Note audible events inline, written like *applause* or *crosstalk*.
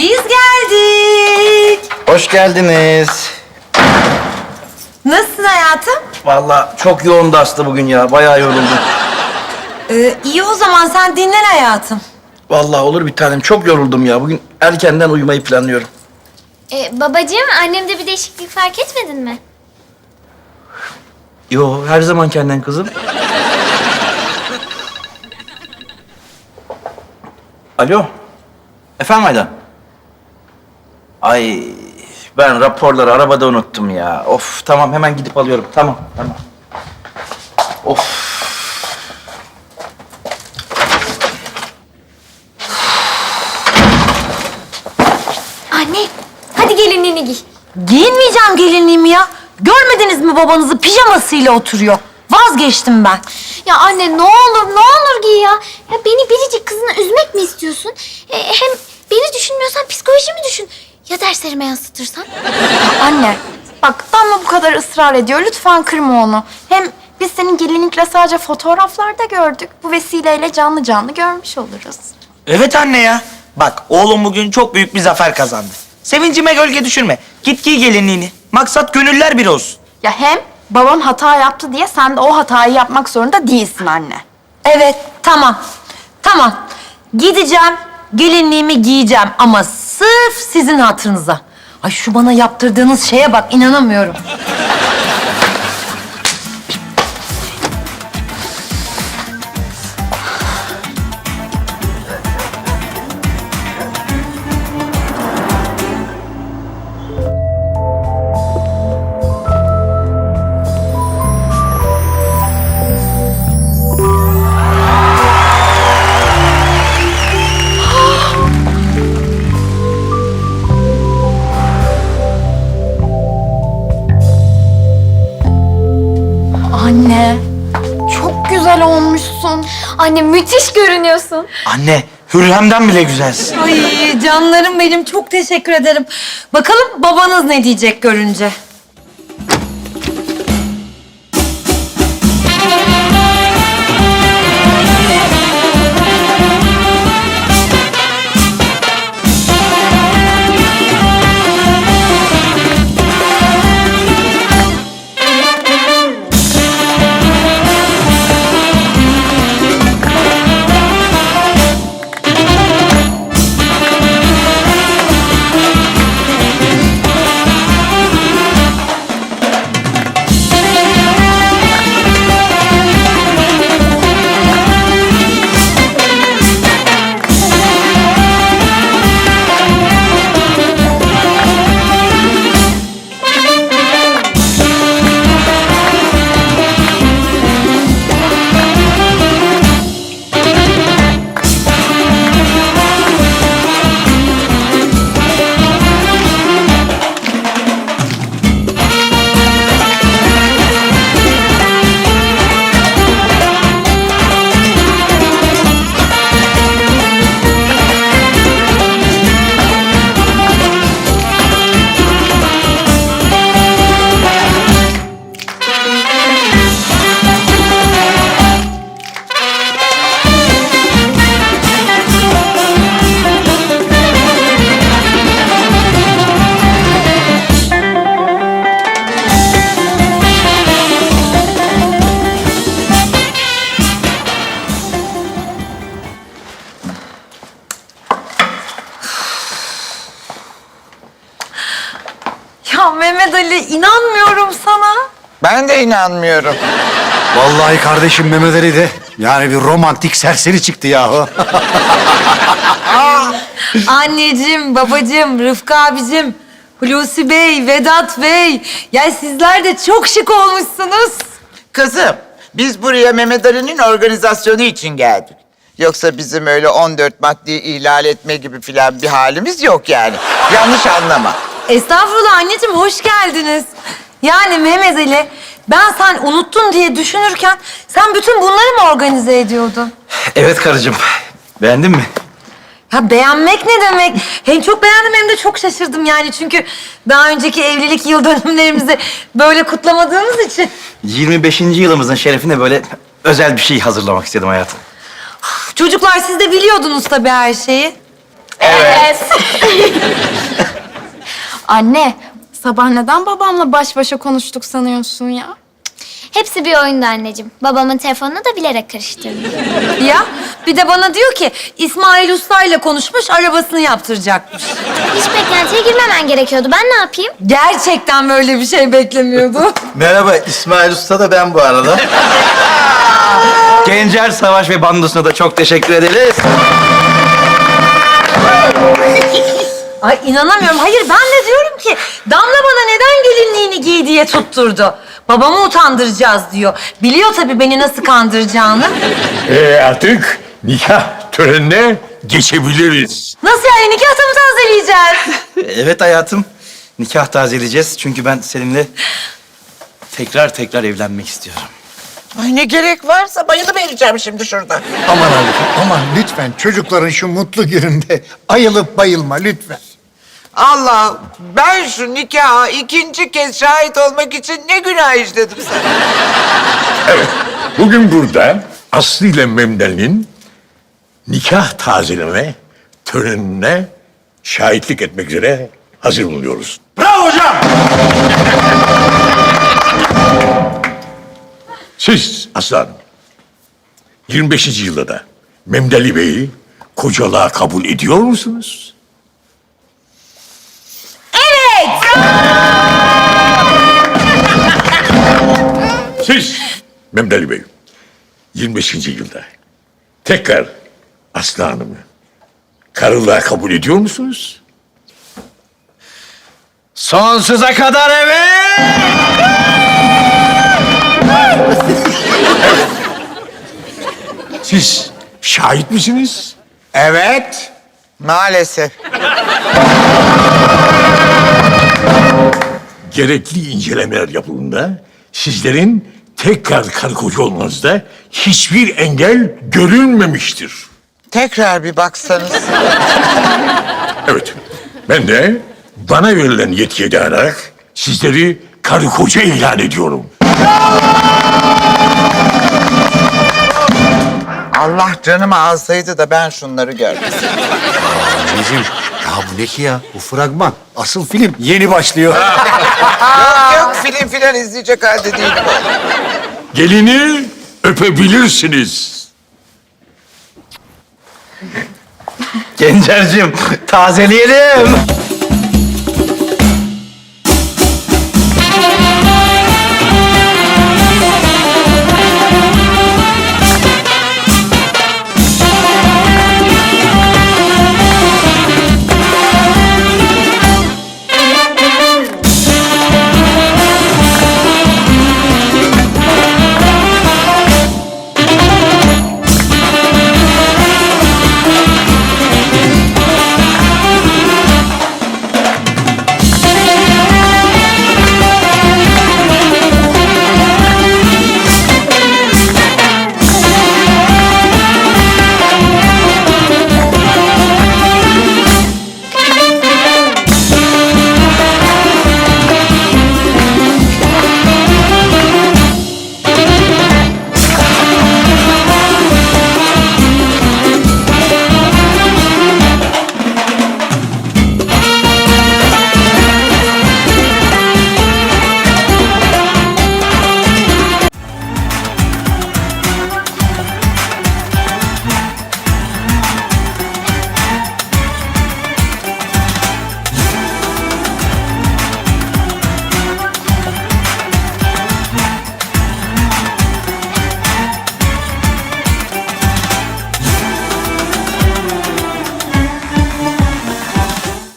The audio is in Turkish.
Biz geldik. Hoş geldiniz. Nasılsın hayatım? Vallahi çok yoğundu Aslı bugün ya. Bayağı yoruldum. Ee, iyi o zaman sen dinlen hayatım. Vallahi olur bir tanem. Çok yoruldum ya. Bugün erkenden uyumayı planlıyorum. Ee, babacığım annemde bir değişiklik fark etmedin mi? Yo, her zaman kendin kızım. Alo. Efendim Aydan? Ay, ben raporları arabada unuttum ya. Of, tamam hemen gidip alıyorum. Tamam, tamam. Of. Anne hadi gelinliğini giy. Giyinmeyeceğim gelinliğimi ya. Görmediniz mi babanızı pijamasıyla oturuyor. Vazgeçtim ben. Ya anne ne olur ne olur giy ya. Ya beni biricik kızını üzmek mi istiyorsun? E, hem beni düşünmüyorsan psikolojimi düşün. Ya derslerime yansıtırsan? *laughs* Anne, bak Damla bu kadar ısrar ediyor. Lütfen kırma onu. Hem biz senin gelinlikle sadece fotoğraflarda gördük. Bu vesileyle canlı canlı görmüş oluruz. Evet anne ya. Bak oğlum bugün çok büyük bir zafer kazandı. Sevincime gölge düşürme. Git giy gelinliğini. Maksat gönüller bir olsun. Ya hem baban hata yaptı diye sen de o hatayı yapmak zorunda değilsin anne. Evet, tamam. Tamam. Gideceğim, gelinliğimi giyeceğim ama sırf sizin hatırınıza. Ay şu bana yaptırdığınız şeye bak, inanamıyorum. Anne müthiş görünüyorsun. Anne Hürrem'den bile güzelsin. Ay canlarım benim, çok teşekkür ederim. Bakalım babanız ne diyecek görünce. Ya Mehmet Ali inanmıyorum sana. Ben de inanmıyorum. Vallahi kardeşim Mehmet Ali de yani bir romantik serseri çıktı yahu. Anneciğim, babacığım, Rıfkı abicim, Hulusi Bey, Vedat Bey. Ya sizler de çok şık olmuşsunuz. Kızım, biz buraya Mehmet Ali'nin organizasyonu için geldik. Yoksa bizim öyle 14 maddeyi ihlal etme gibi filan bir halimiz yok yani. Yanlış anlama. Estağfurullah anneciğim, hoş geldiniz. Yani Mehmet Ali, ben sen unuttun diye düşünürken sen bütün bunları mı organize ediyordun? Evet karıcığım. Beğendin mi? Ya beğenmek ne demek? Hem çok beğendim hem de çok şaşırdım yani. Çünkü daha önceki evlilik yıl dönümlerimizi böyle kutlamadığımız için. 25. yılımızın şerefine böyle özel bir şey hazırlamak istedim hayatım. Çocuklar siz de biliyordunuz tabii her şeyi. *laughs* Anne, sabah neden babamla baş başa konuştuk sanıyorsun ya? Hepsi bir oyundu anneciğim. Babamın telefonunu da bilerek karıştırdım. *laughs* Ya bir de bana diyor ki İsmail Usta ile konuşmuş arabasını yaptıracakmış. Hiç beklentiye girmemen gerekiyordu. Ben ne yapayım? Gerçekten böyle bir şey beklemiyordu. *laughs* Merhaba İsmail Usta da ben bu arada. *laughs* Gencer Savaş ve bandosuna da çok teşekkür ederiz. Ay inanamıyorum. Hayır ben de diyorum ki Damla bana neden gelinliğini giy diye tutturdu. Babamı utandıracağız diyor. Biliyor tabii beni nasıl kandıracağını. Ee, artık nikah törenine geçebiliriz. Nasıl yani nikahta mı tazeleyeceğiz? Evet hayatım. Nikah tazeleyeceğiz çünkü ben seninle tekrar tekrar evlenmek istiyorum. Ay ne gerek varsa bayılıvereceğim şimdi şurada. Aman Haluk, aman lütfen çocukların şu mutlu gününde ayılıp bayılma lütfen. Allah ben şu nikaha ikinci kez şahit olmak için ne günah işledim sana. Evet, bugün burada Aslı ile Memnun'un nikah tazeleme törenine şahitlik etmek üzere hazır bulunuyoruz. Bravo hocam! Siz Aslı Hanım, 25. yılda da Memdeli Bey'i kocalığa kabul ediyor musunuz? Siz Memdeli Bey, 25. yılda tekrar Aslı Hanım'ı karılığa kabul ediyor musunuz? Sonsuza kadar evet! Siz şahit misiniz? Evet. Maalesef. Gerekli incelemeler yapıldığında sizlerin tekrar karı koca olmanızda hiçbir engel görülmemiştir. Tekrar bir baksanız. Evet, ben de bana verilen yetkiye dayanarak sizleri karı koca ilan ediyorum. Allah canımı alsaydı da ben şunları görmeseydim. Anneciğim, ya bu ne ki ya? Bu fragman. Asıl film yeni başlıyor. *laughs* yok yok film filan izleyecek halde değilim. Gelini öpebilirsiniz. Gencercim tazeleyelim.